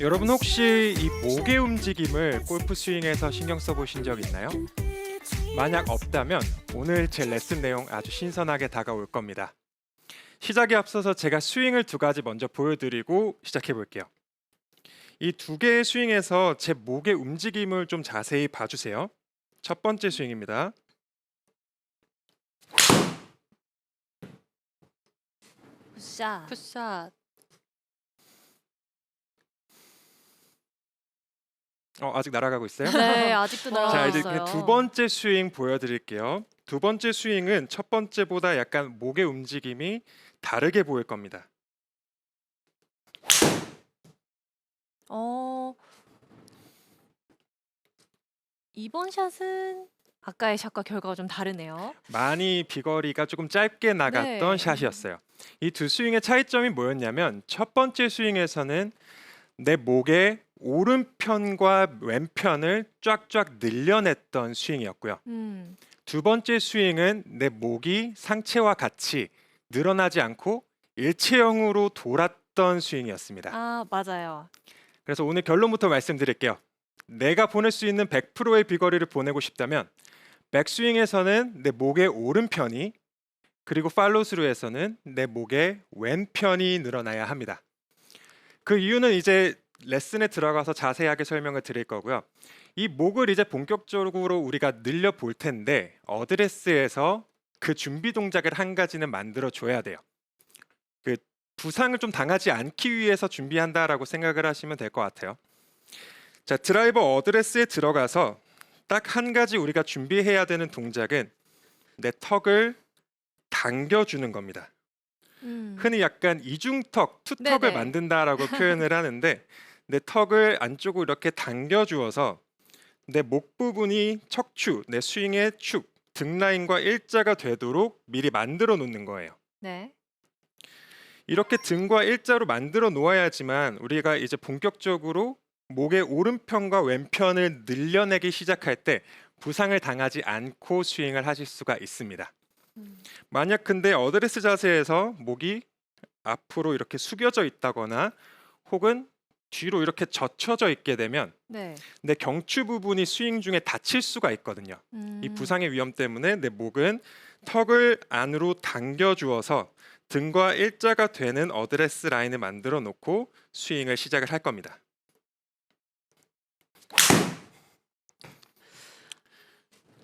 여러분 혹시 이 목의 움직임을 골프 스윙에서 신경 써보신 적 있나요? 만약 없다면 오늘 제 레슨 내용 아주 신선하게 다가올 겁니다. 시작에 앞서서 제가 스윙을 두 가지 먼저 보여드리고 시작해 볼게요. 이 두 개의 스윙에서 제 목의 움직임을 좀 자세히 봐주세요. 첫 번째 스윙입니다. 굿샷. 굿샷. 어, 아직 날아가고 있어요? 네, 아직도 와. 자 이제. 그두 번째 스윙 보여드릴게요. 두 번째 스윙은 첫 번째보다 약간 목의 움직임이 다르게 보일 겁니다. 어. 이번 샷은 아까의 샷과 결과가 좀 다르네요. 많이 비거리가 조금 짧게 나갔던 네. 샷이었어요. 이 두 스윙의 차이점이 뭐였냐면 첫 번째 스윙에서는 내 목의 오른편과 왼편을 쫙쫙 늘려냈던 스윙이었고요. 음. 두 번째 스윙은 내 목이 상체와 같이 늘어나지 않고 일체형으로 돌았던 스윙이었습니다. 아, 맞아요. 그래서 오늘 결론부터 말씀드릴게요. 내가 보낼 수 있는 100%의 비거리를 보내고 싶다면 백스윙에서는 내 목의 오른편이 그리고 팔로스루에서는 내 목의 왼편이 늘어나야 합니다. 그 이유는 이제 레슨에 들어가서 자세하게 설명을 드릴 거고요. 이 목을 이제 본격적으로 우리가 늘려 볼 텐데 어드레스에서 그 준비 동작을 한 가지는 만들어 줘야 돼요. 그 부상을 좀 당하지 않기 위해서 준비한다라고 생각을 하시면 될 것 같아요. 자, 드라이버 어드레스에 들어가서 딱 한 가지 우리가 준비해야 되는 동작은 내 턱을 당겨 주는 겁니다. 음. 흔히 약간 이중턱, 투턱을 네네. 만든다라고 표현을 하는데 내 턱을 안쪽으로 이렇게 당겨 주어서 내 목 부분이 척추, 내 스윙의 축, 등 라인과 일자가 되도록 미리 만들어 놓는 거예요. 네. 이렇게 등과 일자로 만들어 놓아야지만 우리가 이제 본격적으로 목의 오른편과 왼편을 늘려내기 시작할 때 부상을 당하지 않고 스윙을 하실 수가 있습니다. 음. 만약 근데 어드레스 자세에서 목이 앞으로 이렇게 숙여져 있다거나 혹은 뒤로 이렇게 젖혀져 있게 되면 네. 내 경추 부분이 스윙 중에 다칠 수가 있거든요. 음. 이 부상의 위험 때문에 내 목은 턱을 안으로 당겨 주어서 등과 일자가 되는 어드레스 라인을 만들어 놓고 스윙을 시작을 할 겁니다.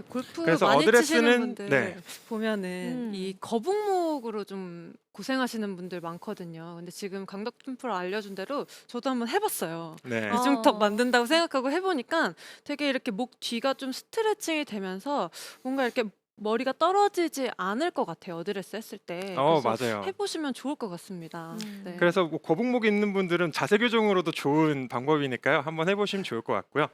골프 그래서 많이 어드레스는- 치시는 분들 네. 보면은 음. 이 거북목 으로 좀 고생하시는 분들 많거든요. 근데 지금 강덕준 프로 알려준 대로 저도 한번 해봤어요. 네. 아. 이중턱 만든다고 생각하고 해보니까 되게 이렇게 목 뒤가 좀 스트레칭이 되면서 뭔가 이렇게 머리가 떨어지지 않을 것 같아요. 어드레스 했을 때. 어 그래서 맞아요. 해보시면 좋을 것 같습니다. 음. 네. 그래서 뭐 거북목 있는 분들은 자세 교정으로도 좋은 방법이니까요. 한번 해보시면 좋을 것 같고요.